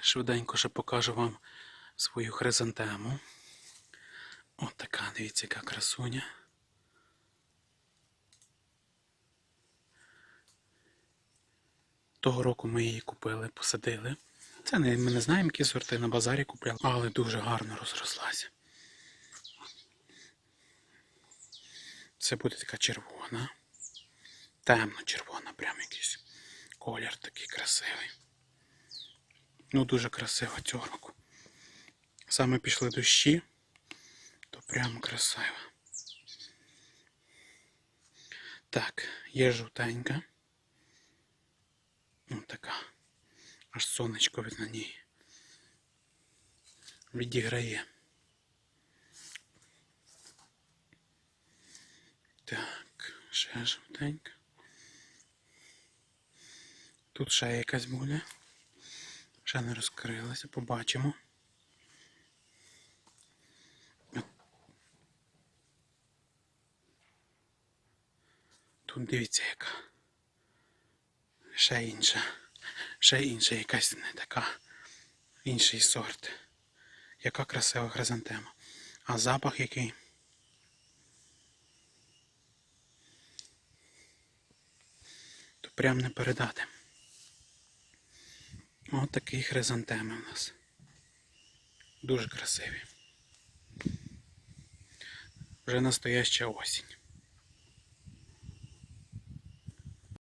Швиденько ще покажу вам свою хризантему. От така, дивіться, яка красуня. Того року ми її купили, посадили. Це не, ми не знаємо, які сорти на базарі купляли, але дуже гарно розрослася. Це буде така червона. Темно-червона, прям якийсь колір такий красивий. Ну, дуже красиво цього року. Саме пішли дощі, то прямо красиво. Так, є жовтенька. Ось така. Аж сонечко від на ній. Відіграє. Так, ще жовтенька. Тут ще якась буде. Ще не розкрилася, побачимо. Тут дивіться яка. Ще інша. Ще інша якась не така. Інший сорт. Яка красива хризантема. А запах який. То прям не передати. От такі хризантеми у нас. Дуже красиві. Вже настояща осінь.